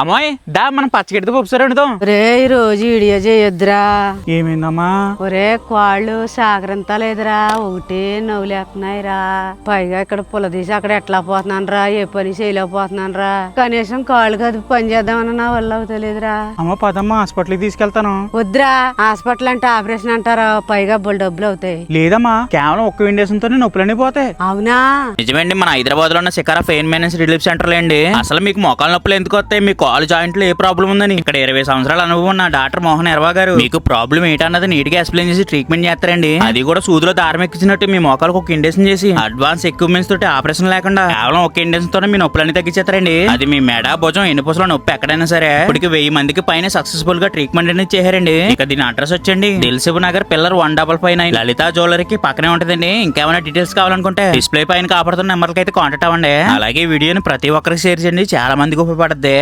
అమ్మాయి దా మనం పచ్చగెడితే పప్పుసారి ఒరే ఈ రోజు ఇడియో చేయొద్దురా. ఏమైందమ్మా? ఒరే కాళ్ళు సాగరంతా లేదురా. ఒకటే నవ్వులేస్తున్నాయిరా పైగా ఇక్కడ పులదీసి అక్కడ ఎట్లా పోతున్నాను రా ఏ పని చేయలేకపోతున్నాను రా కనీసం కాళ్ళు కది పని చేద్దామని నా వల్ల అవుతలేదురా. అమ్మ పదమ్మా హాస్పిటల్కి తీసుకెళ్తాను. వద్దురా. హాస్పిటల్ అంటే ఆపరేషన్ అంటారా? పైగా బుల్ డబ్బులు అవుతాయి. లేదమ్మా కేవలం ఒక్క విండేషన్తోనే నొప్పులన్నీ పోతాయి. అవునా? నిజమేండి మన హైదరాబాద్లో ఉన్న శిఖర పెయిన్ మేనేజ్ రిలీఫ్ సెంటర్ అండి అసలు మీకు మోకాల నొప్పులు ఎందుకు వస్తాయి? మీ కాలు జాయింట్లో ఏ ప్రాబ్లం ఉందని? ఇక్కడ ఇరవై సంవత్సరాల అనుభవం ఉన్న డాక్టర్ మోహన్ ఎర్వా గారు. మీకు ప్రాబ్లం ఏంటన్నది నీట్గా ఎక్స్ప్లెయిన్ చేసి ట్రీట్మెంట్ చేస్తారండి. అది కూడా సూదిలో దారం ఎక్కించినట్టు మీ మోకాలకు ఒక ఇండేషన్ చేసి. అడ్వాన్స్ ఎక్విప్మెంట్స్ తోటి ఆపరేషన్ లేకుండా కేవలం ఒక ఇండేషన్ తోనే మీ నొప్పులన్నీ తగ్గించేస్తారండి. అది మీ మెడ భుజం ఎన్నిపూసల నొప్పి ఎక్కడైనా సరే. ఇప్పటికి వెయ్యి మందికి పైన సక్సెస్ఫుల్గా ట్రీట్మెంట్ అనేది చేశారండి. ఇక దీని అడ్రస్ వచ్చండి Dilsukh Nagar pillar one double five nine. Lalitha జ్యువెలరీకి పక్కనే ఉంటదండి. ఇంకేమైనా డీటెయిల్స్ కావాలనుకుంటే డిస్ప్లే పైన కాపాడుతున్న నెంబర్కి అయితే కాంటాక్ట్ అవ్వండి. అలాగే ఈ వీడియోని ప్రతి ఒక్కరికి షేర్ చేయండి. చాలా మందికి ఉపయోగపడుద్ది.